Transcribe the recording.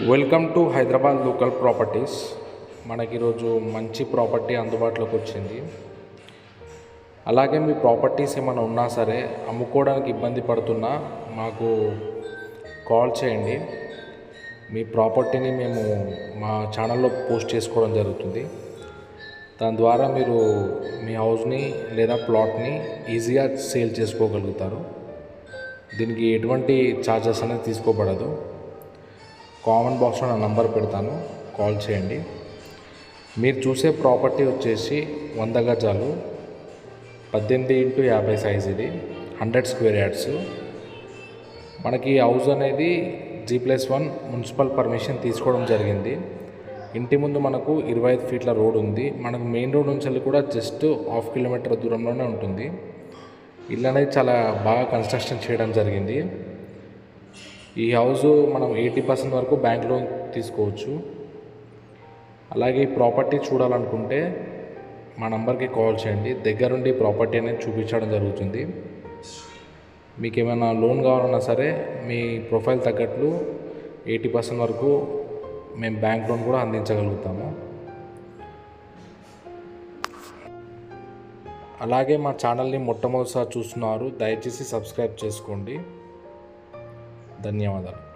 Welcome to Hyderabad local properties మనకి ఈరోజు మంచి ప్రాపర్టీ అందుబాటులోకి వచ్చింది. అలాగే మీ ప్రాపర్టీస్ ఏమైనా ఉన్నా సరే అమ్ముకోవడానికి ఇబ్బంది పడుతున్నా మాకు కాల్ చేయండి. మీ ప్రాపర్టీని మేము మా ఛానల్లో పోస్ట్ చేసుకోవడం జరుగుతుంది. దాని ద్వారా మీరు మీ హౌస్ని లేదా ప్లాట్ని ఈజీగా సేల్ చేసుకోగలుగుతారు. దీనికి ఎటువంటి ఛార్జెస్ అనేది తీసుకోబడదు. కామన్ బాక్స్లో నా నంబర్ పెడతాను. కాల్ చేయండి. మీరు చూసే ప్రాపర్టీ వచ్చేసి వంద గజాలు పద్దెనిమిది ఇంటూ యాభై సైజ్ ఇది హండ్రెడ్ స్క్వేర్ యార్డ్స్. మనకి హౌస్ అనేది G plus one municipal permission తీసుకోవడం జరిగింది. ఇంటి ముందు మనకు ఇరవై ఐదు ఫీట్ల రోడ్ ఉంది. మనకు మెయిన్ రోడ్ నుంచి వెళ్ళి కూడా జస్ట్ హాఫ్ కిలోమీటర్ దూరంలోనే ఉంటుంది. ఇల్లు అనేది చాలా బాగా కన్స్ట్రక్షన్ చేయడం జరిగింది. ఈ హౌస్ మనం ఎయిటీ పర్సెంట్ వరకు బ్యాంక్ లోన్ తీసుకోవచ్చు. అలాగే ఈ ప్రాపర్టీ చూడాలనుకుంటే మా నంబర్కి కాల్ చేయండి. దగ్గరుండి ప్రాపర్టీ అనేది చూపించడం జరుగుతుంది. మీకు ఏమైనా లోన్ కావాలన్నా సరే మీ ప్రొఫైల్ తగ్గట్లు ఎయిటీ పర్సెంట్ వరకు మేము బ్యాంక్ లోన్ కూడా అందించగలుగుతాము. అలాగే మా ఛానల్ని మొట్టమొదటిసారి చూస్తున్నారు దయచేసి సబ్స్క్రైబ్ చేసుకోండి. ధన్యవాదాలు.